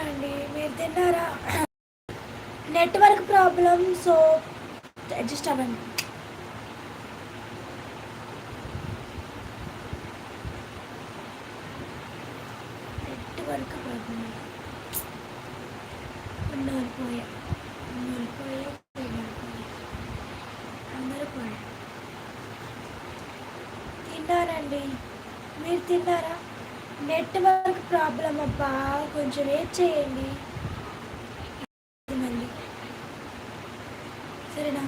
అండి మీరు తిన్నారా? నెట్వర్క్ ప్రాబ్లం సో అడ్జస్ట్ అవ్వండి నెట్వర్క్ ప్రాబ్లం ఉన్నారు పోయా ఉన్నారు పోయా పోయినారు పోయా అందరూ పోయా తిన్నానండి మీరు తిన్నారా నెట్వర్క్ ప్రాబ్లం అబ్బా కొంచెం వెయిట్ చేయండి సరేనా?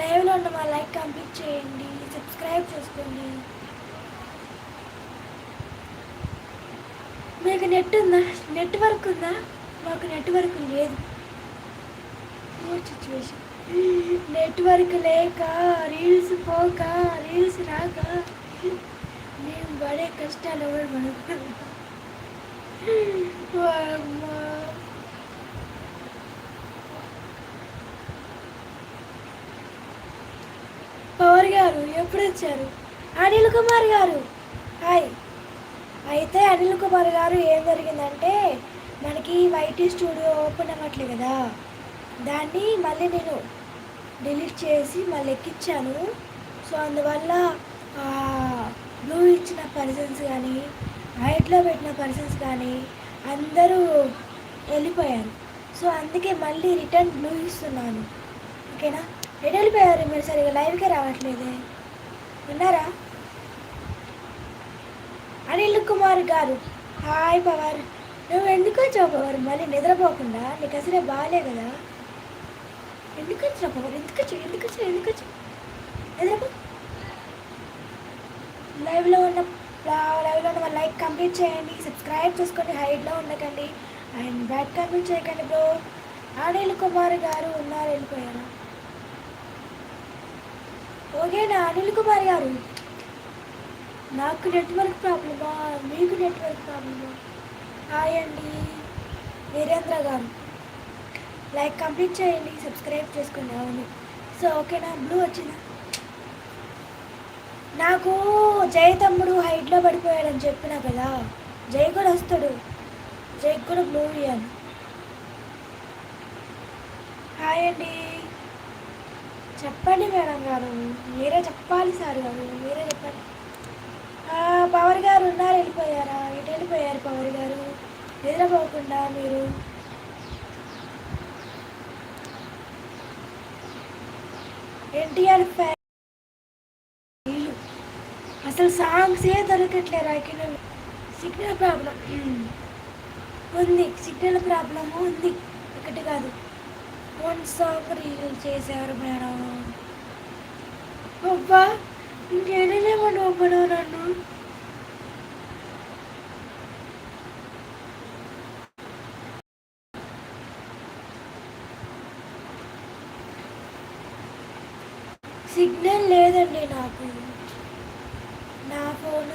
లైవ్లో ఉన్న మా లైక్ కంప్లీట్ చేయండి. సబ్స్క్రైబ్ చేసుకోండి. మీకు నెట్ ఉందా? నెట్వర్క్ ఉందా? మాకు నెట్వర్క్ లేదు. సిచ్యువేషన్ నెట్వర్క్ లేక రీల్స్ పోక రీల్స్ రాక. మేము పడే కష్టాలు ఎవరు మనకు పవర్ గారు ఎప్పుడు వచ్చారు అనిల్ కుమార్ గారు. హాయ్. అయితే అనిల్ కుమార్ గారు ఏం జరిగిందంటే మనకి వైటీ స్టూడియో ఓపెన్ అవ్వట్లేదు కదా. దాన్ని మళ్ళీ నేను డిలీట్ చేసి మళ్ళీ ఎక్కించాను సో అందువల్ల బ్లూ ఇచ్చిన పర్సన్స్ కానీ హైట్లో పెట్టిన పర్సన్స్ కానీ అందరూ వెళ్ళిపోయారు. సో అందుకే మళ్ళీ రిటర్న్ బ్లూ ఇస్తున్నాను. ఓకేనా? ఎటు వెళ్ళిపోయారు మీరు సరిగా లైవ్కే రావట్లేదే. విన్నారా అనిల్ కుమార్ గారు హాయ్ పవర్. నువ్వు ఎందుకు వచ్చావు పవర్? మళ్ళీ నిద్రపోకుండా? నీకు అసలే బాగాలే కదా. ఎందుకు వచ్చావు పవర్? ఎందుకు వచ్చావు? ఎందుకు వచ్చావు? ఎందుకు వచ్చావు? నిద్రపో. లైవ్లో ఉన్న లైవ్లో ఉన్న లైక్ కంప్లీట్ చేయండి సబ్స్క్రైబ్ చేసుకోండి హైట్లో ఉండకండి. అండ్ బ్యాక్ కంప్లీట్ చేయకండి బ్రో. అనిల్ కుమార్ గారు ఉన్నారు వెళ్ళిపోయారు. ఓకేనా అనిల్ కుమార్ గారు నాకు నెట్వర్క్ ప్రాబ్లమా? మీకు నెట్వర్క్ ప్రాబ్లమా? హాయ్ అండి వీరేంద్ర గారు. లైక్ కంప్లీట్ చేయండి సబ్స్క్రైబ్ చేసుకోండి అవును. సో ఓకేనా బ్లూ వచ్చిందా? నాకు జై తమ్ముడు హైట్లో పడిపోయాడని చెప్పిన కదా జై కూడా వస్తాడు. జై కూడా బ్లూ ఇయ్యాను హాయ్ అండి. చెప్పండి మేడం గారు మీరే చెప్పాలి సార్ గారు మీరే చెప్పండి. పవర్ గారు ఉన్నారు వెళ్ళిపోయారా? ఎటు వెళ్ళిపోయారు పవర్ గారు? నిద్రపోకుండా మీరు? ఎన్టీఆర్ ఫ్యాన్ అసలు సాంగ్స్ ఏ దొరకట్లేరు ఐకిన సిగ్నల్ ప్రాబ్లం ఉంది. సిగ్నల్ ప్రాబ్లమ్ ఉంది. ఒకటి కాదు. వన్ సాంగ్ రీల్ చేశారు మేడం. అబ్బా ఇంకేనేమో అబ్బను నన్ను? సిగ్నల్ లేదండి నాకు నా ఫోన్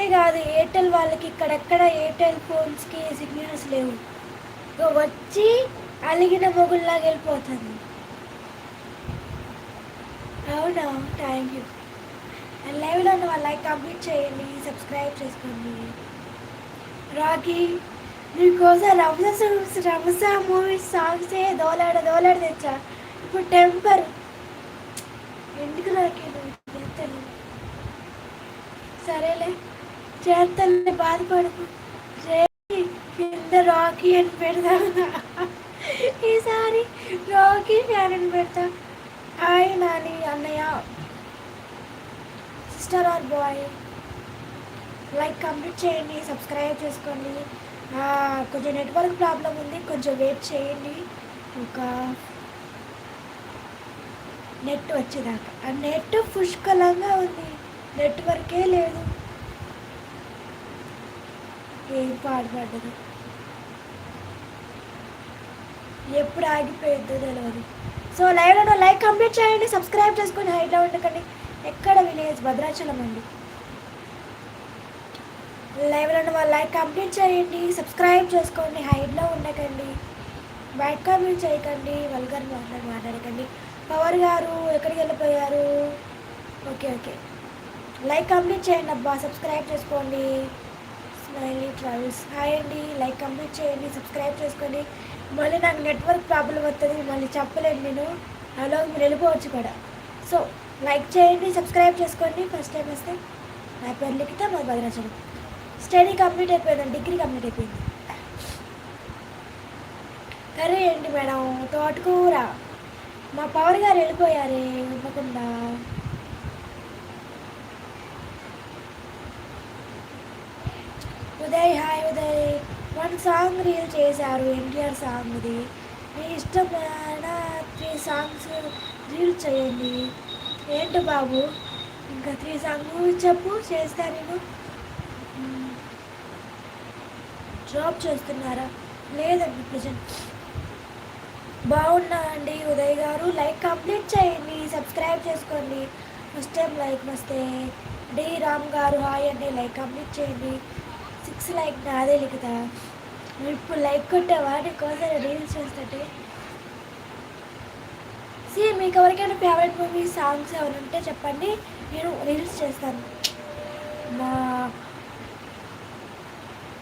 నాకే కాదు ఎయిర్టెల్ వాళ్ళకి ఇక్కడెక్కడ ఎయిర్టెల్ ఫోన్స్కి సిగ్నల్స్ లేవు. ఇక వచ్చి అలిగిన మొగుల్లాగా వెళ్ళిపోతుంది. అవునా? థ్యాంక్ యూ లైవ్లో ఉన్న వాళ్ళ లైక్ కంప్లీట్ చేయండి సబ్స్క్రైబ్ చేసుకోండి. రాకీ నీకోసం రమస రమస మూవీ సాంగ్సే దోలాడ దోలాడ తెచ్చా? ఇప్పుడు టెంపర్ ఎందుకు రాకీ నువ్వు సరేలే. చేతల్ని బాధపడకు. కింద రాకీ అని పెడతా. ఈసారి రాకీ ఫ్యాన్ అని పెడతా. హాయ్ నాని అన్నయ్య. Sister or boy. Like complete చేయండి సబ్స్క్రైబ్ చేసుకోండి. కొంచెం నెట్వర్క్ ప్రాబ్లం ఉంది కొంచెం వెయిట్ చేయండి. ఒక నెట్ వచ్చేదాకా. ఆ నెట్ పుష్కలంగా ఉంది. నెట్వర్కే లేదు. ఏం పాడుపడ్డదు? ఎప్పుడు ఆగిపోయిందో తెలియదు సో లైవ్లో లైక్ కంప్లీట్ చేయండి సబ్స్క్రైబ్ చేసుకొని హైట్లో ఉండకండి. ఎక్కడ విలేజ్ భద్రాచలం అండి? లైవ్లో ఉన్న వాళ్ళు లైక్ కంప్లీట్ చేయండి సబ్స్క్రైబ్ చేసుకోండి హైట్లో ఉండకండి. బయట కామెంట్ చేయకండి వల్గర్ మాట్లాడి మాట్లాడకండి. పవర్ గారు ఎక్కడికి వెళ్ళిపోయారు? Okay okay. లైక్ కంప్లీట్ చేయండి అబ్బా సబ్స్క్రైబ్ చేసుకోండి. స్మైలీ ట్రావెల్స్ హాయ్ అండి లైక్ కంప్లీట్ చేయండి సబ్స్క్రైబ్ చేసుకోండి. మళ్ళీ నాకు నెట్వర్క్ ప్రాబ్లం వస్తుంది మళ్ళీ చెప్పలేను నేను. అలా మీరు వెళ్ళిపోవచ్చు కూడా. సో లైక్ చేయండి సబ్స్క్రైబ్ చేసుకోండి. ఫస్ట్ టైం వస్తే నా పేరు లిఖిత మా భద్రాచలం స్టడీ కంప్లీట్ అయిపోయింది డిగ్రీ కంప్లీట్ అయిపోయింది. కర్రీ ఏంటి మేడం? తోటకూర. మా పవర్ గారు వెళ్ళిపోయారే ఇవ్వకుండా Uday hi Uday. One song reel చేశారు ఎన్టీఆర్ సాంగ్ది. మీ ఇష్టమైన త్రీ సాంగ్స్ రీల్ చేయండి. ఏంటి బాబు? ఇంకా త్రీ సాంగ్ చెప్పు చేస్తా నేను. జాబ్ చేస్తున్నారా? లేదండి ప్రజెంట్. బాగున్నా అండి ఉదయ్ గారు. లైక్ కంప్లీట్ చేయండి సబ్స్క్రైబ్ చేసుకోండి. ఫస్ట్ టైం లైక్ వస్తే డి రామ్ గారు హాయ్ అండి లైక్ కంప్లీట్ చేయండి. సిక్స్ లైక్ నాదే కదా ఇప్పుడు లైక్ కొట్టే వాటి కోసం రీల్స్ చేస్తుంటే. సి మీకు ఎవరికైనా ఫేవరెట్ మూవీ సాంగ్స్ ఏమైనా ఉంటే చెప్పండి. నేను రీల్స్ చేస్తాను. మా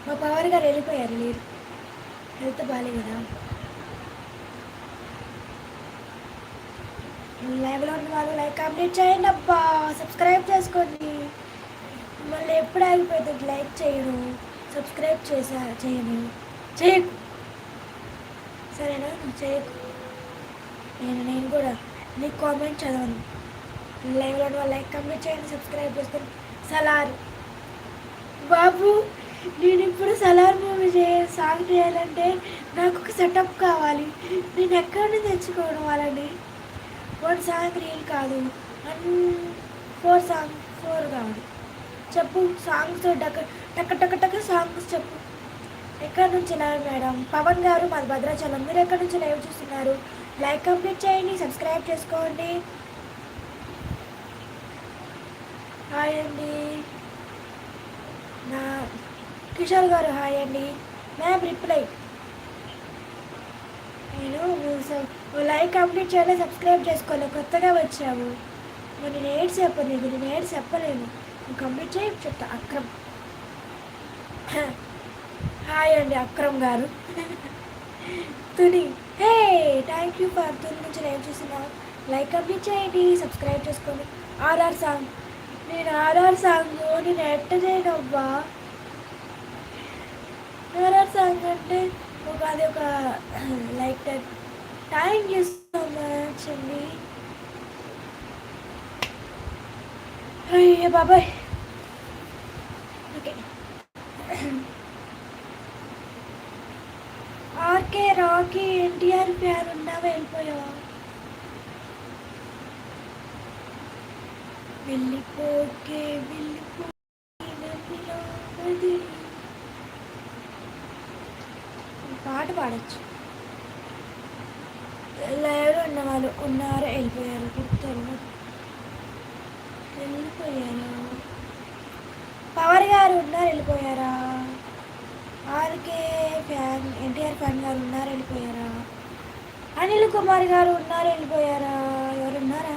మా పవర్ గారు వెళ్ళిపోయారు మీరు. హెల్త్ బాగాలే కదా. లైవ్లో ఉన్న వాళ్ళు లైక్ కంప్లీట్ చేయండి అబ్బా. సబ్స్క్రైబ్ చేసుకోండి. మళ్ళీ ఎప్పుడు ఆగిపోతుంది? లైక్ చేయడం. సబ్స్క్రైబ్ చేసా చేయను. చేయకు. సరేనా? నువ్వు చేయకు. నేను నేను కూడా నీకు కామెంట్ చదవను. లైవ్లో ఉన్న వాళ్ళు లైక్ కమెంట్ చేయండి సబ్స్క్రైబ్ చేస్తాను. సలార్. బాబు నేను ఇప్పుడు సలార్ మూవీ చేయ సాంగ్ చేయాలంటే నాకు ఒక సెటప్ కావాలి. నేను ఎక్కడి నుంచి తెచ్చుకోవడం వాళ్ళని? వన్ సాంగ్ రీల్ కాదు. అండ్ ఫోర్ సాంగ్ ఫోర్ కావాలి చెప్పు సాంగ్స్ టక టక టక టక సాంగ్స్ చెప్పు. ఎక్కడి నుంచి లైవ్ మేడం? పవన్ గారు మాది భద్రాచలం. మీరు ఎక్కడి నుంచి లైవ్ చూస్తున్నారు? లైక్ కంప్లీట్ చేయండి. సబ్స్క్రైబ్ చేసుకోండి. హాయ్ అండి. నా కిషోర్ గారు హాయ్ అండి. Ma'am reply. నేను లైక్ కంప్లీట్ చేయాలి సబ్స్క్రైబ్ చేసుకోవాలి. కొత్తగా వచ్చాము మరి నేను ఏడ్స్ చెప్పలేదు నేను ఏడ్స్ చెప్పలేను. కంప్లీట్ చేయి. చెప్తా. అక్రమ్. హాయ్ అండి అక్రమ్ గారు. Tuni hey thank you for Tuni నుంచి నేను చూసిన లైక్ కంప్లీట్ చేయండి సబ్స్క్రైబ్ చేసుకోండి ఆర్ఆర్ సాంగ్ నేను ఆర్ఆర్ సాంగ్ నేను ఎట్ట చేయను అబ్బా ఆర్ఆర్ సాంగ్ అంటే ఒక అది ఒక like that thank you so much అండి. అయ్యే బాబాయ్ okay okay Rocky NTR fan ఉన్నావా వెళ్ళిపోయావా? వెళ్ళిపోకే వెళ్ళిపో పాట పాడచ్చు. లైవ్లో ఉన్న వాళ్ళు ఉన్నారో? వెళ్ళిపోయారు. గుర్తారు వెళ్ళిపోయారా? పవర్ గారు ఉన్నారు? వెళ్ళిపోయారా? ఆర్కే ఫ్యాన్ ఎన్టీఆర్ ఫ్యాన్ గారు ఉన్నారు వెళ్ళిపోయారా అనిల్ కుమార్ గారు ఉన్నారు వెళ్ళిపోయారా ఎవరు ఉన్నారా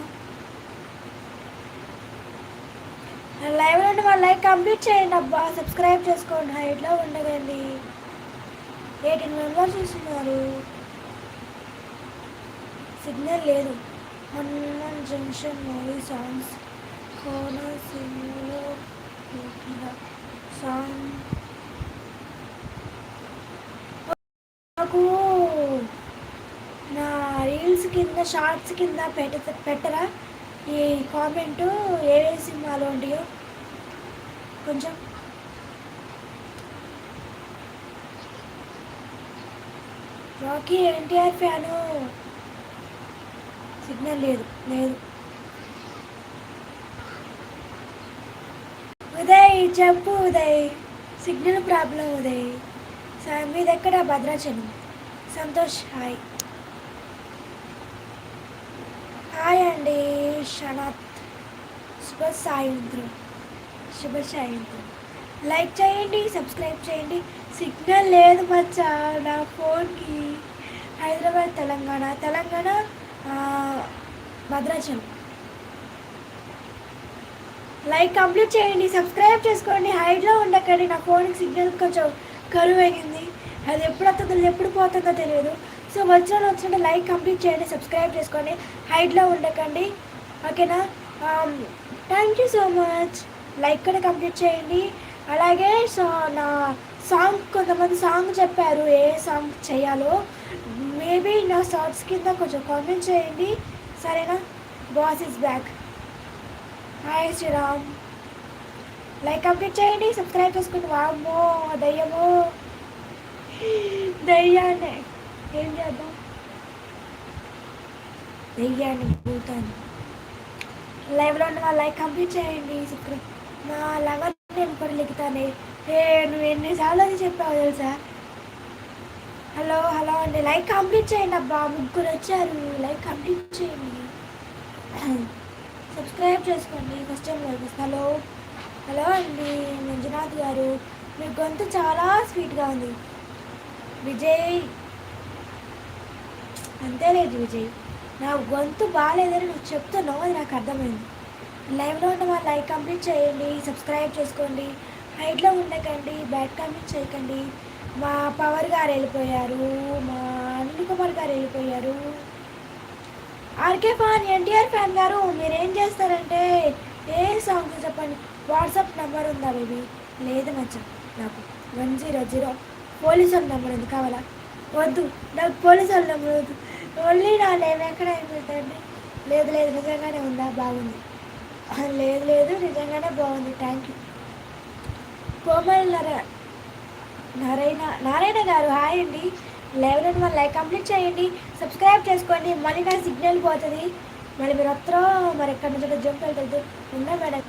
లైవ్లో ఉండి లైక్ కంప్లీట్ చేయండి అబ్బా సబ్స్క్రైబ్ చేసుకోండి హైట్లో ఉండదండి ఎయిటీన్ మెంబర్స్ చూస్తున్నారు. సిగ్నల్ లేదు. హనుమాన్ జంక్షన్ మూవీ సాంగ్స్ కోనసీమలో పుట్టిన సాంగ్ నాకు నా రీల్స్ కింద షార్ట్స్ కింద పెట్ట పెట్టరా? ఈ కామెంట్ ఏవే సినిమాలు ఉంటాయో? కొంచెం. Rocky NTR fan. సిగ్నల్ లేదు లేదు. ఉదయ్ చెప్పు ఉదయ్. Signal problem Uday. మీ మీది ఎక్కడ భద్రాచలం? సంతోష్ హాయ్. హాయ్ అండి షణత్ శుభ సాయంత్రం శుభ సాయంత్రం లైక్ చేయండి సబ్స్క్రైబ్ చేయండి. సిగ్నల్ లేదు మచ్చా నా ఫోన్కి. హైదరాబాద్ తెలంగాణ. తెలంగాణ భద్రాచలం. లైక్ కంప్లీట్ చేయండి సబ్స్క్రైబ్ చేసుకోండి. హైట్లో ఉండకండి. నా ఫోన్కి సిగ్నల్ కొంచెం కరువు అయింది అది ఎప్పుడు వస్తుందో ఎప్పుడు పోతుందో తెలియదు. సో వచ్చిన వచ్చినట్టు లైక్ కంప్లీట్ చేయండి సబ్స్క్రైబ్ చేసుకోండి. హైట్లో ఉండకండి. ఓకేనా? Thank you so much like కూడా కంప్లీట్ చేయండి. అలాగే సో నా సాంగ్ కొంతమంది సాంగ్ చెప్పారు ఏ సాంగ్ చేయాలో. మేబీ నా షార్ట్స్ కింద కొంచెం కామెంట్ చేయండి. సరేనా? Boss is back hi Sriram like complete చేయండి. సబ్స్క్రైబ్ చేసుకుని వామ్మో దయ్యమో. దయ్యానే ఏం చేద్దాం? వెయ్యండి భూతాన్ని లైవ్లో ఉన్న వాళ్ళ లైక్ కంప్లీట్ చేయండి ఇక్కడ నా లవర్ నేను కూడా లిఖితానే. నువ్వు ఎన్నిసార్లు అది చెప్పావు తెలుసా? హలో హలో అండి. లైక్ కంప్లీట్ చేయండి అబ్బా. ముగ్గురు వచ్చారు. లైక్ కంప్లీట్ చేయండి. సబ్స్క్రైబ్ చేసుకోండి. First time like hello hello అండి. మంజునాథ్ గారు. మీ గొంతు చాలా స్వీట్గా ఉంది. విజయ్ అంతేలేదు విజయ్. నా గొంతు బాగాలేదని నువ్వు చెప్తున్నావు అది నాకు అర్థమైంది. లైవ్లో ఉన్న వాళ్ళు లైక్ కంప్లీట్ చేయండి సబ్స్క్రైబ్ చేసుకోండి హైట్లో ఉండకండి బ్యాడ్ కంప్లీట్ చేయకండి. మా పవర్ గారు వెళ్ళిపోయారు మా అనిల్ కుమార్ గారు వెళ్ళిపోయారు. ఆర్కే ఫాన్ ఎన్టీఆర్ ఫ్యాన్ గారు మీరేం చేస్తారంటే ఏ సాంగ్ చెప్పండి? వాట్సాప్ నెంబర్ ఉందా బేబీ? లేదు మచ్చ నాకు వన్ జీరో జీరో పోలీసు వాళ్ళ నెంబర్ ఉంది కావాలా? వద్దు నాకు పోలీసు వాళ్ళ నెంబర్ వద్దు. ఓన్లీ నా నేమ్ ఎక్కడ అయిపోతుంది లేదు లేదు నిజంగానే ఉందా? బాగుంది. లేదు లేదు నిజంగానే బాగుంది. థ్యాంక్ యూ కోమల్ నర నారాయణ నారాయణ గారు హాయ్ అండి. లెవెన్ వన్ లైక్ కంప్లీట్ చేయండి. సబ్స్క్రైబ్ చేసుకోండి. మళ్ళీ నా సిగ్నల్ పోతుంది. మరి మీరు వస్తారో మరి ఎక్కడి నుంచి జంప్ వెళ్తుంది ఉందా మేడం.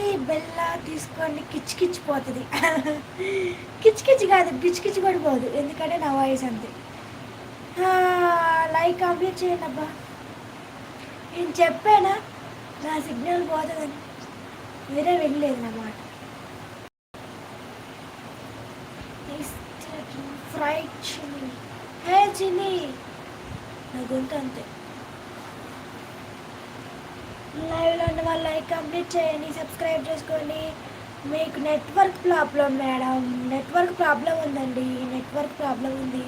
ఫిస్కి బెల్ల తీసుకోండి కిచ్ కిచ్ పోతుంది. కాదు గిచ్ కూడా పోదు. ఎందుకంటే నా వాయిస్ అంతే. లైక్ కంప్లీట్ చేయండి అబ్బా. నేను చెప్పానా? నా సిగ్నల్ పోతుందని. వేరే వెళ్ళలేదు నా మాట. Fried chilli. Hey chilli. నా గొంతు అంతే. లైవ్లో ఉన్న వాళ్ళు లైక్ కంప్లీట్ చేయండి సబ్స్క్రైబ్ చేసుకోండి. మీకు network problem madam network problem ఉందండి నెట్వర్క్ ప్రాబ్లం ఉంది.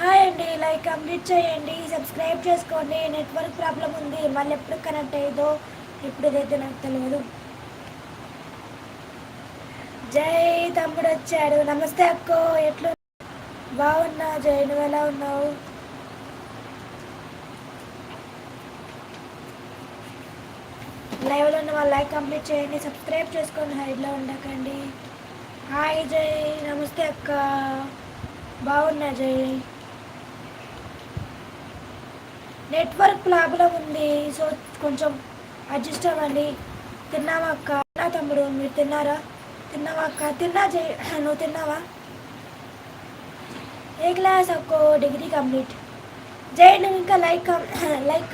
హాయ్ అండి లైక్ కంప్లీట్ చేయండి సబ్స్క్రైబ్ చేసుకోండి. నెట్వర్క్ ప్రాబ్లం ఉంది మళ్ళీ ఎప్పుడు కనెక్ట్ అయ్యేదో ఎప్పుడు ఇదైతే నాకు తెలియదు జై తమ్ముడు వచ్చాడు. నమస్తే అక్కో ఎట్లు బాగున్నా జై నువ్వు ఎలా ఉన్నావు? లైవ్లో ఉన్న వాళ్ళు లైక్ కంప్లీట్ చేయండి. సబ్స్క్రైబ్ చేసుకోండి హైడ్లో ఉండకండి. హాయ్ జై నమస్తే అక్క. బాగున్నా జై? నెట్వర్క్ ప్రాబ్లం ఉంది. సో కొంచెం అడ్జస్ట్ అవ్వండి. తిన్నావా అక్క? నా తమ్ముడు మీరు తిన్నారా? తిన్నావా అక్క? తిన్నా జై నువ్వు తిన్నావా? ఏ క్లాస్ అక్కో? Degree complete. జై నువ్వు ఇంకా లైక్ లైక్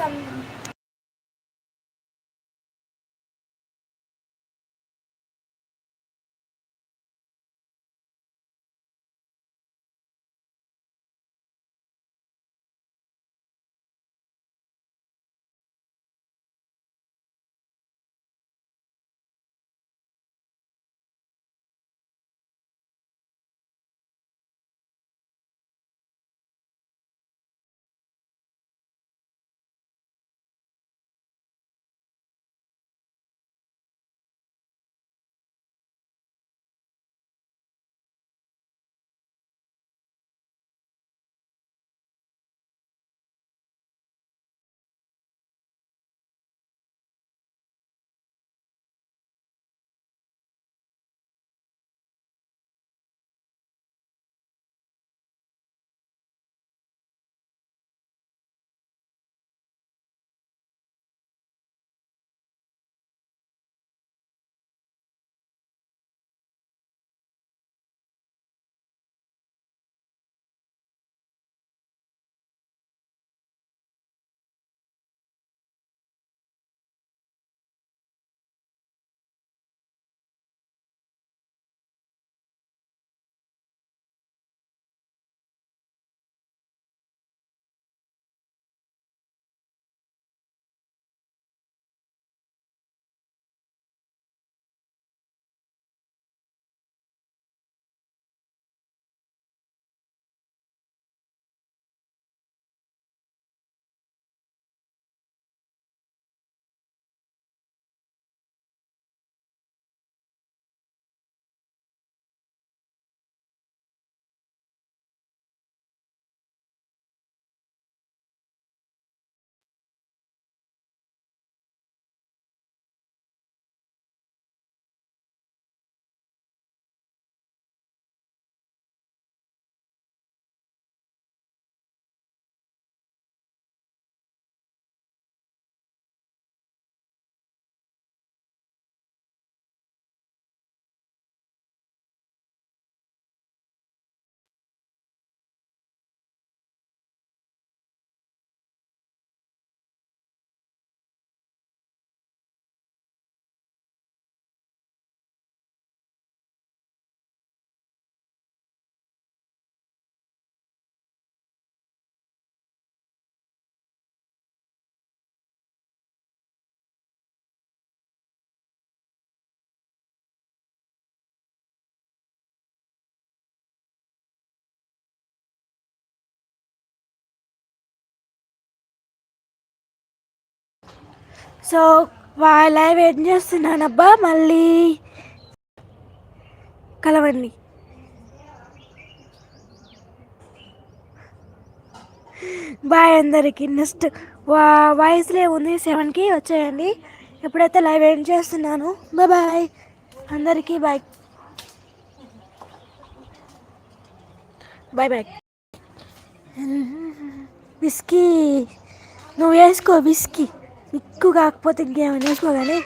సో లైవ్ ఏం చేస్తున్నానబ్బా? మళ్ళీ కలవండి. బాయ్ అందరికీ. నెక్స్ట్ వాయిస్లో ఉంది సెవెన్కి వచ్చేయండి. ఎప్పుడైతే లైవ్ ఏం చేస్తున్నాను. బాయ్ బాయ్ అందరికీ బాయ్ బాయ్ బాయ్ విస్కీ. నువ్వు వేసుకో విస్కీ. ఎక్కువ కాకపోతే ఇంకేమైనా వేసుకో కానీ